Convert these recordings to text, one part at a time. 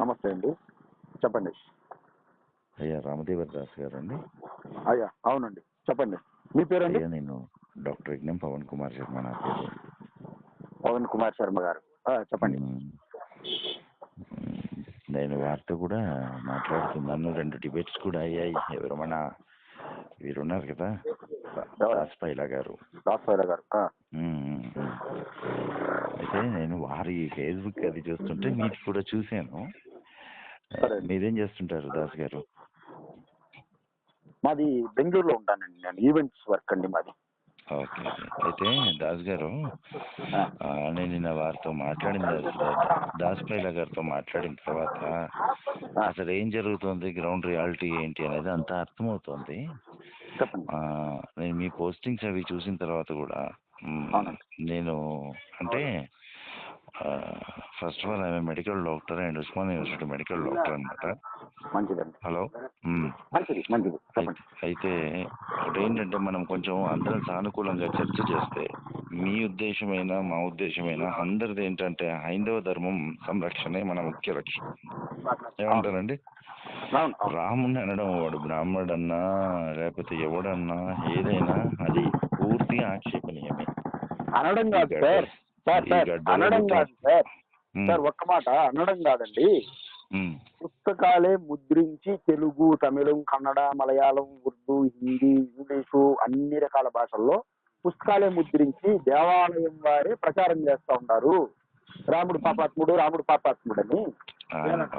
నమస్తే అండి. చెప్పండి. అయ్యా రామదేవర్ దాస్ గారు అండి అయ్యా అవునండి. చెప్పండి. మీ పేరండి? అయ్యా నేను డాక్టర్ యజ్ఞం పవన్ కుమార్ శర్మ నా పేరు. పవన్ కుమార్ శర్మ గారు. చెప్పండి. నేను వారితో కూడా మాట్లాడుతున్నాను. రెండు డిబేట్స్ కూడా అయ్యాయి. ఎవరు మన వీరున్నారు కదా? దాస్ పైలా గారు. దాసరావు గారు ఆ, మ్మ్. అయితే నేను వారి ఫేస్బుక్ అది చూస్తుంటే మీది కూడా చూశాను. మీరేం చేస్తుంటారు దాస్ గారు మాది బెంగళూరులో ఉంటానండి నేను. ఈవెంట్స్ వర్క్ అండి మాది. ఓకే అయితే దాస్ గారు నేను నిన్న వారితో మాట్లాడిన తర్వాత దాస్ పైలా గారితో మాట్లాడిన తర్వాత అసలు ఏం జరుగుతుంది గ్రౌండ్ రియాలిటీ ఏంటి అనేది అంతా అర్థమవుతుంది. నేను మీ పోస్టింగ్స్ అవి చూసిన తర్వాత కూడా. నేను అంటే first of all I'm medical doctor and Osman university medical doctor అనమాట మంచిదండి. హలో. మంచిది మంచిది. అయితే ఒకటి ఏంటంటే మనం కొంచెం అందరం సానుకూలంగా చర్చ చేస్తే మీ ఉద్దేశమైనా మా ఉద్దేశమైనా అందరిది ఏంటంటే హైందవ ధర్మం సంరక్షణే మన ముఖ్య లక్ష్యం. ఏమంటారండి. రాముని అనడం వాడు బ్రాహ్మడన్నా లేకపోతే ఎవడన్నా ఏదైనా అది పూర్తిగా ఆక్షేపణీయమే. అనడం కాదు సార్. సార్ సార్ అనడం కాదు సార్. సార్ ఒక్క మాట అనడం కాదండి. పుస్తకాలే ముద్రించి తెలుగు తమిళం కన్నడ మలయాళం ఉర్దూ హిందీ ఇంగ్లీషు అన్ని రకాల భాషల్లో పుస్తకాలే ముద్రించి దేవాలయం వారే ప్రచారం చేస్తా ఉంటారు. రాముడు పాపాత్ముడు రాముడు పాపాత్ముడు అని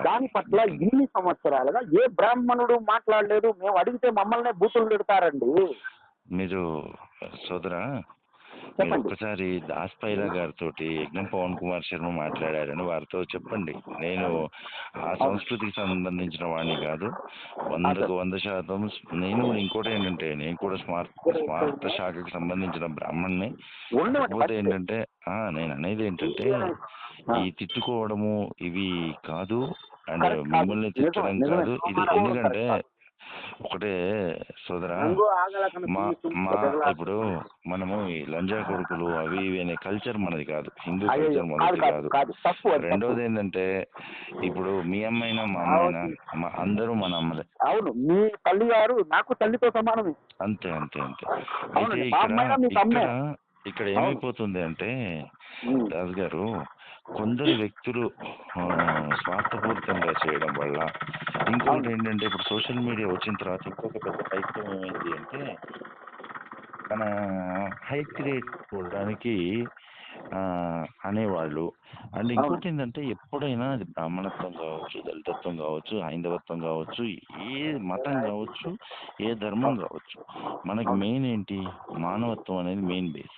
దాని పట్ల ఇన్ని సంవత్సరాలుగా ఏ బ్రాహ్మణుడు మాట్లాడలేదు మేము అడిగితే మమ్మల్నే బూతులు పెడతారండి మీరు సోదరా చెప్పండి. ఒక్కసారి దాస్ పైలా గారితో యజ్ఞం పవన్ కుమార్ శర్మ మాట్లాడారని వారితో చెప్పండి. నేను ఆ సంస్కృతికి సంబంధించిన వాడిని కాదు. వందకు వంద శాతం నేను ఇంకోటి ఏంటంటే నేను కూడా స్మార్ట్ స్మార్త శాఖకి సంబంధించిన బ్రాహ్మణ్ణి. ఉండవండి కాకపోతే ఏంటంటే ఆ, నేను అనేది ఏంటంటే ఈ తిట్టుకోవడము ఇవి కాదు. అండ్. మిమ్మల్ని తిట్టడం. కాదు. ఇది ఎందుకంటే ఒకటే సోదరా మా మా ఇప్పుడు మనము ఈ లంజా కొడుకులు అవి ఇవి అనే కల్చర్ మనది కాదు. హిందూ కల్చర్ మనది కాదు రెండోది. ఏంటంటే ఇప్పుడు మీ అమ్మైనా మా అమ్మైనా మా అందరూ మన అమ్మలే. అవును మీ తల్లి గారు నాకు తల్లితో సమానమే. అంతే అంతే అంతే. అయితే ఇక్కడ ఇక్కడ ఏమైపోతుంది అంటే. రాజు గారు కొందరు వ్యక్తులు స్వార్థపూరితంగా చేయడం వల్ల ఇంకొకటి ఏంటంటే ఇప్పుడు సోషల్ మీడియా వచ్చిన తర్వాత ఇంకొక పెద్ద పైత్యం ఏమైంది అంటే మన హై క్రియేట్ చూడడానికి అనేవాళ్ళు. అండ్ ఇంకోటి ఏంటంటే ఎప్పుడైనా అది బ్రాహ్మణత్వం కావచ్చు దళితత్వం కావచ్చు హైందవత్వం కావచ్చు ఏ మతం కావచ్చు ఏ ధర్మం కావచ్చు మనకి మెయిన్ ఏంటి మానవత్వం అనేది మెయిన్ బేస్.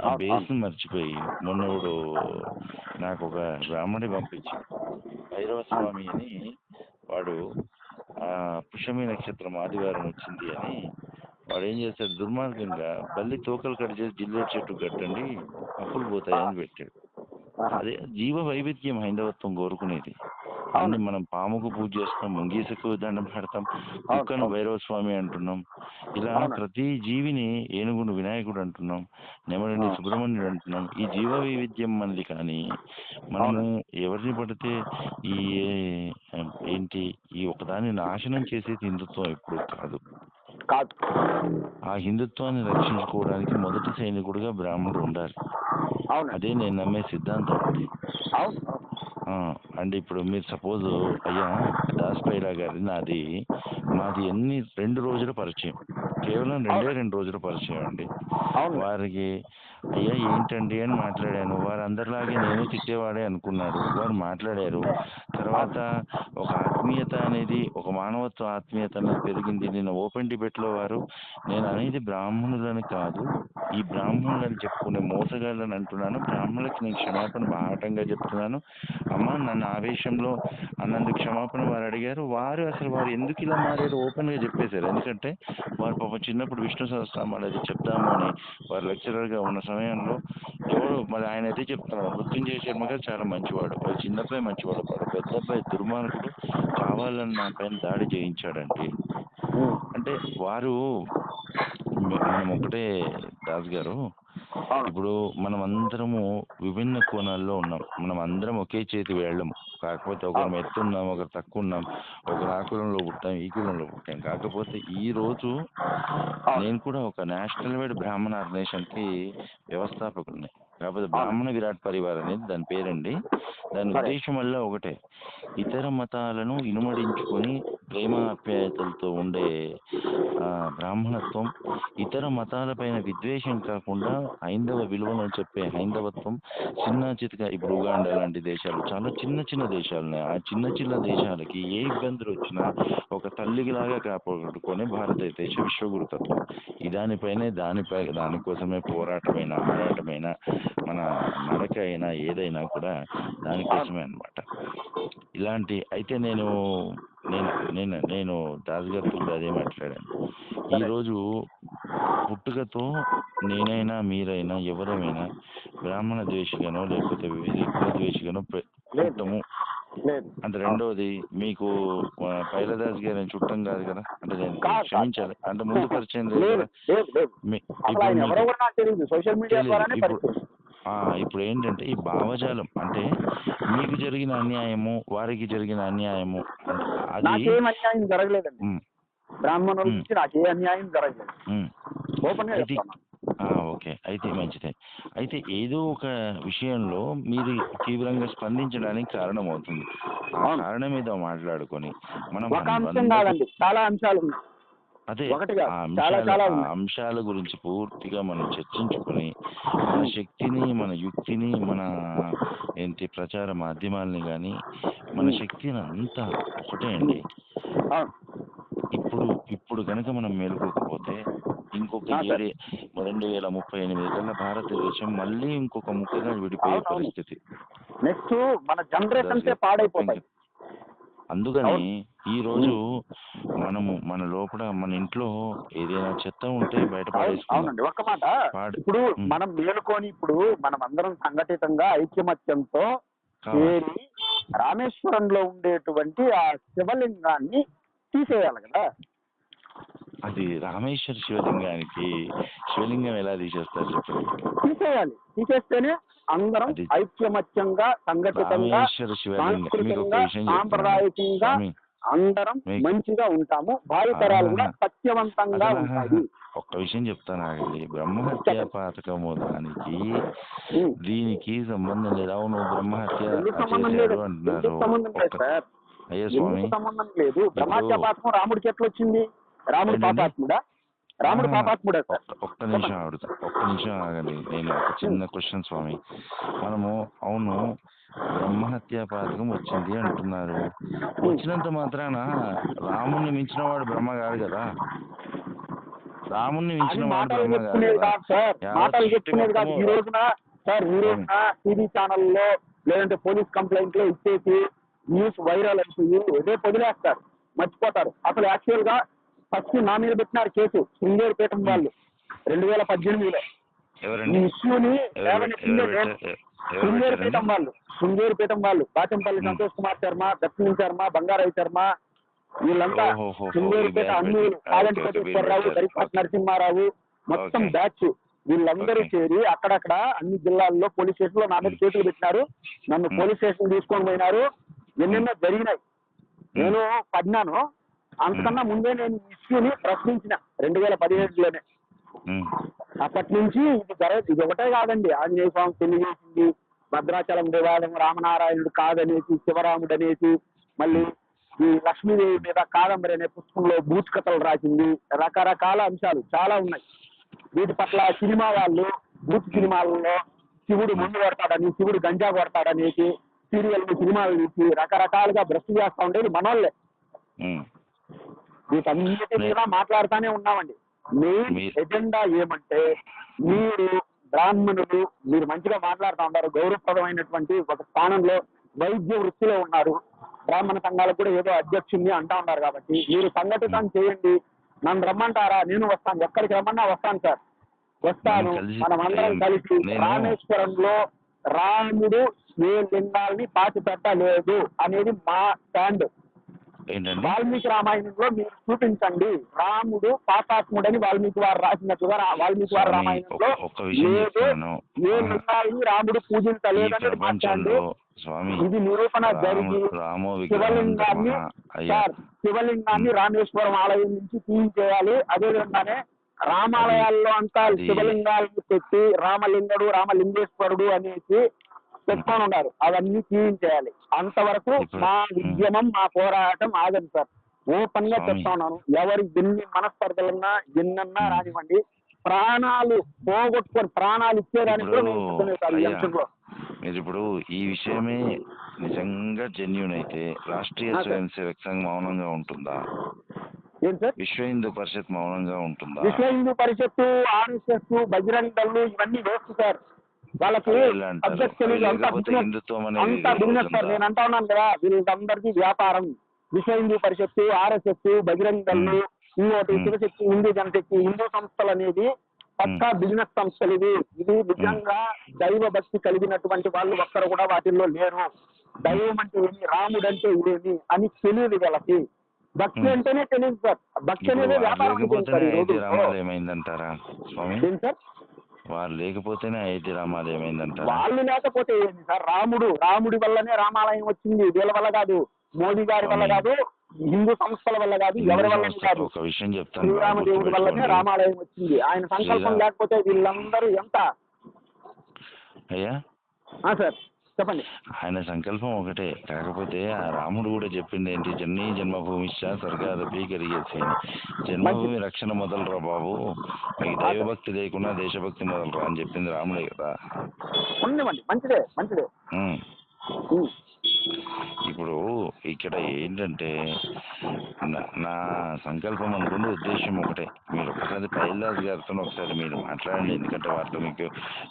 ఆ బేస్ మర్చిపోయి మొన్నప్పుడు నాకు ఒక బ్రాహ్మణి పంపించి భైరవ స్వామి అని వాడు ఆ పుష్యమి నక్షత్రం ఆదివారం వచ్చింది అని వాడు ఏం చేస్తాడు? దుర్మార్గంగా బల్లి తోకలు కట్ చేసి జిల్లేడు చెట్టు కట్టండి అప్పులు పోతాయని పెట్టాడు. అదే జీవ వైవిధ్యం హైందవత్వం కోరుకునేది. అన్ని మనం పాముకు పూజ చేస్తాం ముంగీసకు దండం పెడతాం కుక్కను భైరవ స్వామి అంటున్నాం. ఇలా అవును. ప్రతి జీవిని ఏనుగును వినాయకుడు అంటున్నాం నెమలిని ఆ. సుబ్రహ్మణ్యుడు అంటున్నాం. ఈ జీవ వైవిధ్యం మనది కానీ మనము ఎవరిని పడితే ఈ ఏంటి ఈ ఒకదాన్ని నాశనం చేసేది హిందుత్వం ఎప్పుడు కాదు. కాదు. ఆ హిందుత్వాన్ని రక్షించుకోవడానికి మొదటి సైనికుడిగా బ్రాహ్మణుడు ఉండాలి. అవును. అదే నేను నమ్మే సిద్ధాంతం. అండి అవును అంటే ఇప్పుడు మీరు సపోజ్ అయ్యా దాస్ పైరా గారి నాది మాది ఎన్ని రెండు రోజుల పరిచయం. కేవలం రెండే రెండు రోజుల పరిచయం అండి. వారికి అయ్యా ఏంటండి అని మాట్లాడాను. వారందరిలాగే నేను తిట్టేవాడే అనుకున్నాడు వారు మాట్లాడారు. తర్వాత ఒక ఆత్మీయత అనేది ఒక మానవత్వ ఆత్మీయత అనేది పెరిగింది. నేను ఓపెన్ డిబేట్లో వారు నేను అనేది బ్రాహ్మణులని కాదు. ఈ బ్రాహ్మణులని చెప్పుకునే మోసగాళ్ళని అంటున్నాను. బ్రాహ్మణులకి నేను క్షమాపణ బాహటంగా చెప్తున్నాను. అమ్మ నన్ను ఆవేశంలో అన్నందు క్షమాపణ వారు అడిగారు. వారు అసలు వారు ఎందుకు ఇలా మారారు ఓపెన్గా చెప్పేశారు. ఎందుకంటే వారు పాపం చిన్నప్పుడు విష్ణు సహస్రామాలు అది చెప్తాము అని వారు లెక్చరర్గా ఉన్న సమయంలో ఎవరు మరి ఆయన అయితే చెప్తున్నాడు మృత్యుంజయ శర్మ గారు చాలా మంచివాడు వాడు చిన్నబ్బాయి మంచివాడు వాడు పెద్ద అబ్బాయి దుర్మార్గుడు కావాలని నా పైన దాడి చేయించాడండి ఉమ్. అంటే వారు మనం ఒకటే దాస్ గారు. ఇప్పుడు మనం అందరము విభిన్న కోణాల్లో ఉన్నాం. మనం అందరం ఒకే చేతి వేళ్ళం కాకపోతే ఒకరు అవును. ఎత్తు ఉన్నాం ఒకరు తక్కువ ఉన్నాం ఒకరు ఆ కులంలో పుట్టాం ఈ కులంలో పుట్టాం. కాకపోతే ఈ రోజు. నేను కూడా ఒక నేషనల్ వైడ్ బ్రాహ్మణ ఆర్గనైజేషన్కి వ్యవస్థాపకుడిని. కాకపోతే బ్రాహ్మణ విరాట్ పరివార్ అనేది దాని పేరండి. దాని. ఉద్దేశం వల్ల ఒకటే. ఇతర మతాలను ఇనుమడించుకొని ప్రేమ ఆప్యాయతలతో ఉండే బ్రాహ్మణత్వం ఇతర మతాలపైన విద్వేషం కాకుండా హైందవ విలువలను చెప్పే హైందవత్వం చిన్న చితక ఇప్పుడు ఉగాండా లాంటి దేశాలు చాలా చిన్న చిన్న దేశాలు ఆ చిన్న చిన్న దేశాలకి ఏ ఇబ్బందులు వచ్చినా ఒక తల్లిలాగా కాపాడుకొని భారతదేశ విశ్వగురుతత్వం. ఈ దానిపైనే దానిపై దానికోసమే పోరాటమైన ఆరాటమైన మన నడక అయినా ఏదైనా కూడా దానికోసమే అన్నమాట. ఇలాంటి అయితే నేను నేను నేను నేను దాస్ గారితో కూడా అదే మాట్లాడాను. ఈ రోజు పుట్టుకతో నేనైనా మీరైనా ఎవరైనా బ్రాహ్మణ ద్వేషిగానో లేకపోతే కుల ద్వేషిగానో పుట్టము. అంటే రెండోది మీకు పైలదాస్ గారి చుట్టం కాదు కదా? అంటే నేను. క్షమించాలి. అంటే ముందు పరిచయం లేదు సోషల్ మీడియా ఇప్పుడు ఏంటంటే ఈ భావజాలం అంటే మీకు జరిగిన అన్యాయము వారికి జరిగిన అన్యాయము అది నాకేం అన్యాయం జరగలేదండి. ఉమ్, బ్రాహ్మణుల ఉమ్. నుంచి నాకే అన్యాయం జరగలేదు. ఉమ్. ఓపెన్గా అయితే చెప్తాను. ఆ, ఓకే. అయితే మంచిదే. అయితే ఏదో ఒక విషయంలో మీరు తీవ్రంగా స్పందించడానికి కారణం అవుతుంది ఆ. కారణం ఏదో మాట్లాడుకొని మనం చాలా అంశాలు ఉన్నాయి. అదే చాలా అంశాల చాలా. అంశాల గురించి పూర్తిగా మనం చర్చించుకొని మన శక్తిని మన యుక్తిని మన ఏంటి ప్రచార మాధ్యమాలని కానీ మన శక్తిని అంతా ఒకటే అండి. ఇప్పుడు ఇప్పుడు కనుక మనం మేలుకోకపోతే ఇంకొక రెండు వేల ముప్పై ఎనిమిది కల్లా భారతదేశం మళ్ళీ ఇంకొక ముక్కగా విడిపోయే. పరిస్థితి. నెక్స్ట్ మన జనరేషన్స్ పాడైపోతాయి. అందుకని ఈ రోజు మనము మన లోపల మన ఇంట్లో ఏదైనా చెత్త ఉంటే బయట అవునండి. ఒక్క మాట. పాడు- ఇప్పుడు. మనం మేలుకొని ఇప్పుడు మనం అందరం సంఘటితంగా ఐక్యమత్యంతో. చేరి రామేశ్వరంలో ఉండేటువంటి ఆ శివలింగాన్ని తీసేయాలి కదా. అది రామేశ్వర శివలింగానికి శివలింగం ఎలా తీసేస్తారు చెప్పండి? తీసేయాలి. తీసేస్తేనే అందరం అది- ఐక్యమత్యంగా సంఘటితంగా సాంస్కృతికంగా సాంప్రదాయకంగా అందరం మంచిగా ఉంటాము. భావితరాలు కూడా. సత్యవంతంగా ఉంటాయి. ఒక్క విషయం చెప్తాను ఆగండి. బ్రహ్మహత్య పాతకము దానికి. దీనికి సంబంధం లేదు. అవును బ్రహ్మహత్య అంటున్నారు. అయ్యా స్వామి. సంబంధం లేదు? బ్రహ్మహత్య పాపం రాముడికి ఎట్లా వచ్చింది? రాముడు? పాపాత్ముడా? రాముడు పాపాత్ముడా సార్. ఒక్క నిమిషం ఆడుతా ఒక్క నిమిషం ఆగండి. నేను ఒక చిన్న క్వశ్చన్ స్వామి. మనము అవును బ్రహ్మహత్య పాతకం వచ్చింది అంటున్నారు. వచ్చినంత మాత్రాన రాముణ్ణి మించిన వాడు బ్రహ్మ కాదు కదా. రాముణ్ణి మించిన వాడు బ్రహ్మ కాదు ఈ రోజున సార్ ఈ రోజున టీవీ ఛానల్లో లేదంటే పోలీస్ కంప్లైంట్లో ఇచ్చేసి న్యూస్ వైరల్ అయిపోయి రేపు వదిలేస్తారు మర్చిపోతారు. అసలు యాక్చువల్గా ఫస్ట్ నా మీద పెట్టినారు కేసు శృంగేరిపేటం వాళ్ళు రెండు వేల పద్దెనిమిదిలో ఈ ఇష్యూని నేను. పెట్టారు? ఎవరు శృంగేరిపేటం పెట్టారండి? వాళ్ళు వాళ్ళు బాచంపల్లి. సంతోష్ కుమార్ శర్మ దక్షిణ శర్మ బంగారాయి శర్మ వీళ్ళంతా ఈ బ్యాచ్ అన్నులు ఓకే, కోటేశ్వరరావు వీళ్ళు దరిపాటి. నరసింహారావు మొత్తం. బ్యాచ్ వీళ్ళందరూ. చేరి అక్కడక్కడ అన్ని జిల్లాల్లో పోలీస్ స్టేషన్లో నా మీద. కేసులు పెట్టినారు నన్ను. పోలీస్ స్టేషన్ తీసుకొని పోయినారు ఎన్నెన్నో జరిగినాయి నేను పడినాను అంతకన్నా ముందే నేను ఇష్యూని ప్రశ్నించిన రెండు వేల పదిహేడులోనే. అప్పటి నుంచి ఇది జరగ ఇది ఒకటే కాదండి. ఆంజనేయ స్వామి పెళ్ళి చేసింది భద్రాచలం దేవాలయం రామనారాయణుడు కాదనేసి శివరాముడు అనేసి మళ్ళీ ఈ లక్ష్మీదేవి మీద కాదంబరి అనే పుస్తకంలో బూచ్ కథలు రాసింది. రకరకాల అంశాలు చాలా ఉన్నాయి. వీటి పట్ల సినిమా వాళ్ళు బూత్ సినిమాలలో శివుడు ముందు కొడతాడని శివుడు గంజా కొడతాడనేసి సీరియల్ సినిమాలు తీసి రకరకాలుగా భ్రష్టు చేస్తా ఉండేది మనోళ్ళే. వీటన్నిటి మీద మాట్లాడుతానే ఉన్నామండి. మెయిన్ మీ- ఎజెండా ఏమంటే మీరు బ్రాహ్మణులు మీరు మంచిగా మాట్లాడుతూ ఉన్నారు. గౌరవప్రదమైనటువంటి ఒక స్థానంలో వైద్య వృత్తిలో ఉన్నారు. బ్రాహ్మణ సంఘాలకు కూడా ఏదో అధ్యక్షుణ్ణి అంటా ఉన్నారు కాబట్టి మీరు సంఘటితం చేయండి. నన్ను రమ్మంటారా? నేను వస్తాను. ఎక్కడికి రమ్మన్నా వస్తాను సార్. వస్తాను. మనం అందరం కలిసి రామేశ్వరంలో రాముడు ఏ లింగాల్ని పాతి పెట్టలేదు అనేది మా స్టాండ్. వాల్మీకి రామాయణంలో మీరు చూపించండి రాముడు పాపాత్ముడని వాల్మీకి వారు రాసినట్లుగా వాల్మీకి వారి రామాయణంలో ఒక్క- ఒక్క విషయం లేదు చెప్తున్నాను. ఏ ఆ. లింగాన్ని రాముడు పూజించలేదని మాట్లాడి ఇది నిరూపణ జరిగి శివలింగాన్ని సార్ శివలింగాన్ని రామేశ్వరం ఆలయం నుంచి తీయించేయాలి అదే విధంగానే రామాలయాల్లో అంతా శివలింగాలను పెట్టి రామలింగుడు రామలింగేశ్వరుడు అనేసి పెట్టుకొని ఉన్నారు. అవన్నీ తీయించేయాలి అంతవరకు మా ఉద్యమం మా పోరాటం ఆగదు సార్. ఓపెన్గా. చెప్తా ఉన్నాను ఎవరు ఎన్ని మనస్పర్ధలున్నా ఎన్నన్నా. రానివ్వండి. ప్రాణాలు పోగొట్టుకొని ప్రాణాలు ఇచ్చేదానికి కూడా సార్ మీరు ఇప్పుడు ఈ విషయమే నిజంగా జెన్యున్ అయితే రాష్ట్రీయ. స్వయం సేవక్ సంఘ్ మౌనంగా ఉంటుందా? ఏం సార్? విశ్వ హిందూ పరిషత్ మౌనంగా ఉంటుందా? విశ్వ హిందూ పరిషత్తు ఆర్ఎస్ఎస్ బజరంగ్ దళ్ళు ఇవన్నీ వేస్ట్ సార్. వాళ్ళకి అవి అంతా బిజినెస్ సార్? నేను అంటా ఉన్నాను కదా వీళ్ళందరికీ వ్యాపారం. విశ్వ హిందూ పరిషత్తు ఆర్ఎస్ఎస్ బజరంగ్ దళ్ళు ఇంకోటి. శివశక్తి హిందూ జనశక్తి హిందూ సంస్థలు అనేది పక్కా బిజినెస్ సంస్థలు ఇవి. ఇది నిజంగా దైవ భక్తి కలిగినటువంటి వాళ్ళు ఒక్కరు కూడా వాటిల్లో లేరు. దైవం అంటే ఏమి? రాముడు అంటే ఇదేమి అని తెలియదు వీళ్ళకి. భక్తి. అంటేనే తెలియదు సార్. భక్తి అనేది వ్యాపారం సార్? వారు లేకపోతేనే అయోధ్య రామాలు ఏమైందంటారా? వాళ్ళు లేకపోతే ఏంది సార్? రాముడు రాముడి వల్లనే రామాలయం వచ్చింది. వీళ్ళ వల్ల కాదు. మోదీ గారి వల్ల కాదు. హిందూ సంస్థల వల్ల కాదు. ఎవరి వల్ల కాదు. ఒక విషయం చెప్తాను. శ్రీరామదేవుడి వల్లనే. రామాలయం వచ్చింది. ఆయన సంకల్పం లేకపోతే వీళ్ళందరూ ఎంత? అయ్యా? సార్. చెప్పండి. ఆయన సంకల్పం ఒకటే. కాకపోతే ఆ రాముడు కూడా చెప్పింది ఏంటి? జన్మీ జన్మభూమిశ్చ స్వర్గాదపి కలిగేసి అని జన్మభూమి రక్షణ మొదలురా బాబు. మీకు దైవభక్తి లేకున్నా దేశభక్తి మొదలురా అని చెప్పింది రాముడే కదా. మంచిదే మంచిదే. ఇప్పుడు ఇక్కడ ఏంటంటే నా- సంకల్పం అనుకుంటే ఉద్దేశం ఒకటే. మీరు ఒకసారి పైల్దాస్ గారితో ఒకసారి మీరు మాట్లాడండి. ఎందుకంటే వారితో మీకు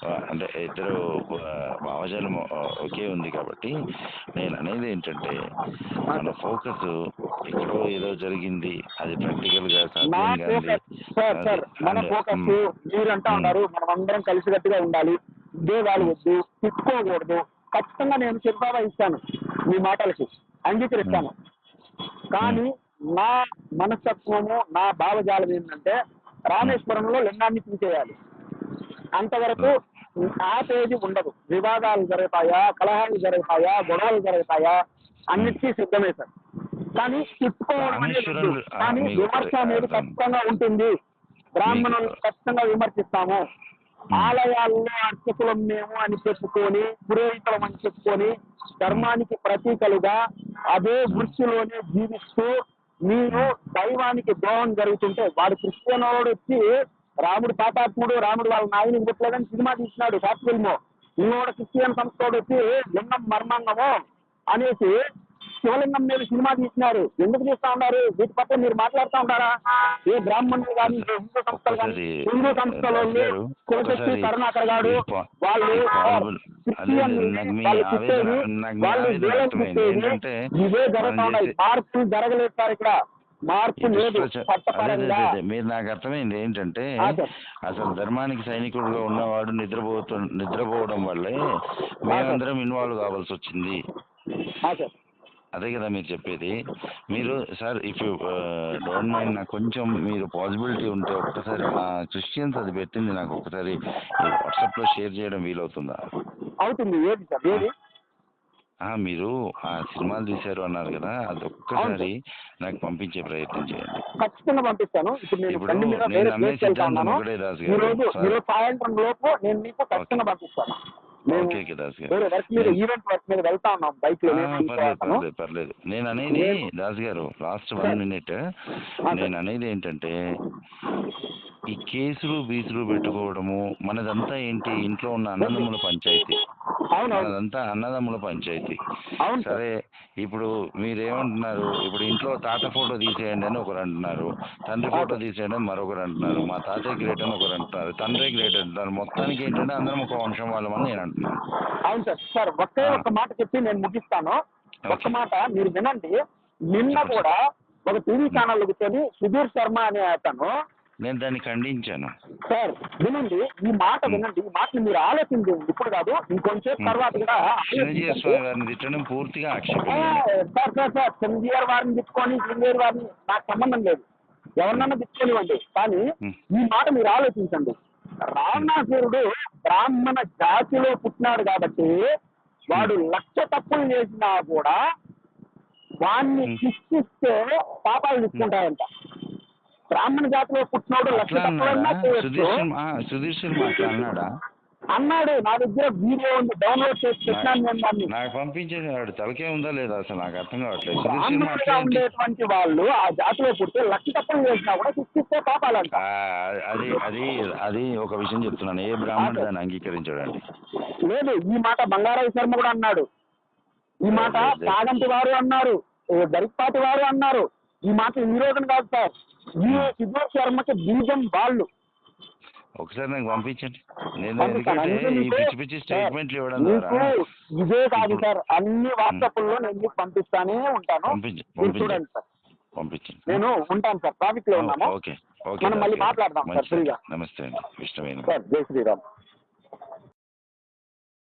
అంటే ఇద్దరు భావజాలం ఒకే ఉంది కాబట్టి నేను అనేది ఏంటంటే మన ఫోకస్ ఎక్కడో ఏదో జరిగింది. అది ప్రాక్టికల్గా మన ఫోకస్ మీరు అంటా ఉన్నారు మనం అందరం కలిసికట్టుగా ఉండాలి. ఉద్యోగాలు వద్దు తిట్టుకోకూడదు. ఖచ్చితంగా నేను చిరుతావా ఇస్తాను. మీ మాటలకి అంగీకరిస్తాను. కానీ నా మనస్తత్వము నా భావజాలం ఏంటంటే రామేశ్వరంలో లింగాన్ని తీసేయాలి అంతవరకు ఆపేది ఉండదు. వివాదాలు జరుగుతాయా కలహాలు జరుగుతాయా గొడవలు జరుగుతాయా అన్నిటికీ సిద్ధమే సార్ కానీ తిట్టుకోవడం అనేది. ఆ, కానీ విమర్శ అనేది. ఖచ్చితంగా ఉంటుంది. బ్రాహ్మణులు ఖచ్చితంగా విమర్శిస్తాము. ఆలయాల్లో అర్చకులం మేము అని చెప్పుకొని పురోహితులం అని చెప్పుకొని ధర్మానికి ప్రతీకలుగా అదే వృత్తిలోనే జీవిస్తూ మీరు దైవానికి ద్రోహం జరుగుతుంటే వాడు క్రిస్టియన్ వాడు వచ్చి రాముడు పాపాత్ముడు రాముడు వాళ్ళ నాయని ఇంకొట్లేదని సినిమా తీసినాడు షార్ట్ ఫిల్మ్ ఇంకోటి క్రిస్టియన్ సంస్థోడు వచ్చి లింగం మర్మాంగము? అనేసి శివలింగం మీద సినిమా తీసినారు. ఎందుకు తీస్తా ఉన్నారు? వీటి పట్ల మీరు మాట్లాడుతూ ఉంటారా ఏ బ్రాహ్మణులు కానీ హిందూ సంస్థలు కానీ హిందూ సంస్థలు శివశక్తి ఒకసారి కరుణాకర్ గారు వాళ్ళు వాళ్ళు వాళ్ళు ఇవే జరుగుతా ఉన్నాయి. మార్పులు జరగలేదు సార్ ఇక్కడ. మార్పు లేదు. మీరు నాకు అర్థమైంది ఏంటంటే. అసలు ధర్మానికి సైనికుడుగా ఉన్నవాడు నిద్రపోతు నిద్రపోవడం వల్లే మేమందరం ఇన్వాల్వ్ కావాల్సి వచ్చింది. అదే కదా మీరు చెప్పేది. మీరు sir if you don't mind నాకు కొంచెం మీరు పాసిబిలిటీ ఉంటే ఒక్కసారి ఆ క్రిస్టియన్స్ అది పెట్టింది నాకు ఒకసారి వాట్సాప్లో షేర్ చేయడం వీలవుతుందా? అవుతుంది. ఏది సార్? ఏది? ఆ, మీరు ఆ సినిమాలు తీశారు అన్నారు కదా అది ఒక్కసారి నాకు పంపించే ప్రయత్నం చేయండి. ఖచ్చితంగా పంపిస్తాను. ఇప్పుడు నేను సిద్ధాంతం ఒకటే గారు. సాయంత్రం లోపు నేను మీకు ఖచ్చితంగా పంపిస్తాను. మేము ఓకే ఓకే దాస్ గారు వేరే వర్క్ మీద ఈవెంట్ వర్క్ మీద వెళ్తా ఉన్నాం బైక్లో పర్లేదు. పర్లేదు నేను అనేది దాస్ గారు లాస్ట్. One minute. నేను అనేది ఏంటంటే ఈ కేసులు బీసులు పెట్టుకోవడము మనదంతా ఏంటి? ఇంట్లో ఉన్న అన్నదమ్ముల పంచాయతీ. మనదంతా అన్నదమ్ముల పంచాయతీ. అవును సార్. ఇప్పుడు మీరేమంటున్నారు? ఇప్పుడు ఇంట్లో తాత ఫోటో తీసేయండి అని ఒకరు అంటున్నారు. తండ్రి ఫోటో తీసేయండి అని మరొకరు అంటున్నారు. మా తాతయ్య గ్రేట్ అని ఒకరు అంటున్నారు. తండ్రి గ్రేట్ అంటున్నారు. మొత్తానికి ఏంటంటే అందరం ఒక వంశం వాళ్ళమని నేను అంటున్నాను. అవును సార్. సార్ ఒకే ఆ. ఒక్క మాట చెప్పి నేను ముగిస్తాను. ఒక్క ఓకే. మాట మీరు వినండి. నిన్న. కూడా ఒక టీవీ ఛానల్ కూర్చొని సుధీర్ శర్మ అనే అతను నేను దాన్ని ఖండించాను. సార్ వినండి ఈ మాట వినండి ఈ మాటని మీరు ఆలోచించండి ఇప్పుడు కాదు ఇంకొంచెం తర్వాత కూడా చిరంజీవి ఆలోచించండి. స్వామి గారిని తిట్టడం పూర్తిగా సార్ సార్ సార్ చిరంజీవి వారిని తిట్టుకొని చిరంజీవి వారిని నాకు సంబంధం లేదు. ఎవరినన్నా తిట్టుకోనివ్వండి కానీ. ఈ మాట మీరు ఆలోచించండి. రావణాసురుడు బ్రాహ్మణ జాతిలో పుట్టినాడు కాబట్టి వాడు లక్ష తప్పులు చేసినా కూడా వాణ్ణి. శిక్షిస్తే పాపాలు తీసుకుంటాయంట. బ్రాహ్మణ జాతిలో పుట్టినోడు లక్ష అన్నాడా? చేయొచ్చు. సుధీర్ శర్మ ఆ, సుధీర్ శర్మ అట్లా అన్నాడా. అన్నాడు నా దగ్గర వీడియో ఉంది. డౌన్లోడ్ చేసి పెట్టినాను నేను దాన్ని నాకు పంపించేది వాడు. తలకే ఉందా లేదా అసలు? నాకు అర్థం కావట్లేదు. బ్రాహ్మణులుగా? ఉండేటువంటి వాళ్ళు ఆ జాతిలో పుడితే లక్ష తప్పులు చేసినా కూడా శిక్షిస్తే పాపాలంట అది అది అది ఒక విషయం చెప్తున్నాను. ఏ బ్రాహ్మణుడు దాన్ని అంగీకరించడండి? లేదు ఈ మాట బంగారావు శర్మ కూడా అన్నాడు. ఈ మాట కాగంటి వారు అన్నారు. దరిపాటి వారు అన్నారు. ఈ మాట ఈ రోజున కాదు సార్. ఈ శర్మకి బీజం వాళ్ళు. ఒకసారి నాకు పంపించండి. నేను. ఎందుకంటే ఈ పిచ్చి పిచ్చి స్టేట్మెంట్లు ఇవ్వడం ద్వారా ఇదే కాదు సార్. అన్ని వాట్సాప్ల్లో నేను మీకు పంపిస్తానే ఉంటాను. చూడండి సార్. పంపించండి. నేను ఉంటాను సార్. ట్రాఫిక్లో ఉన్నాము. ఓకే. ఓకే మనం మళ్ళీ. మాట్లాడదాం సార్. ఫ్రీగా. నమస్తే అండి. ఇష్టమైన సార్ జై శ్రీరామ్.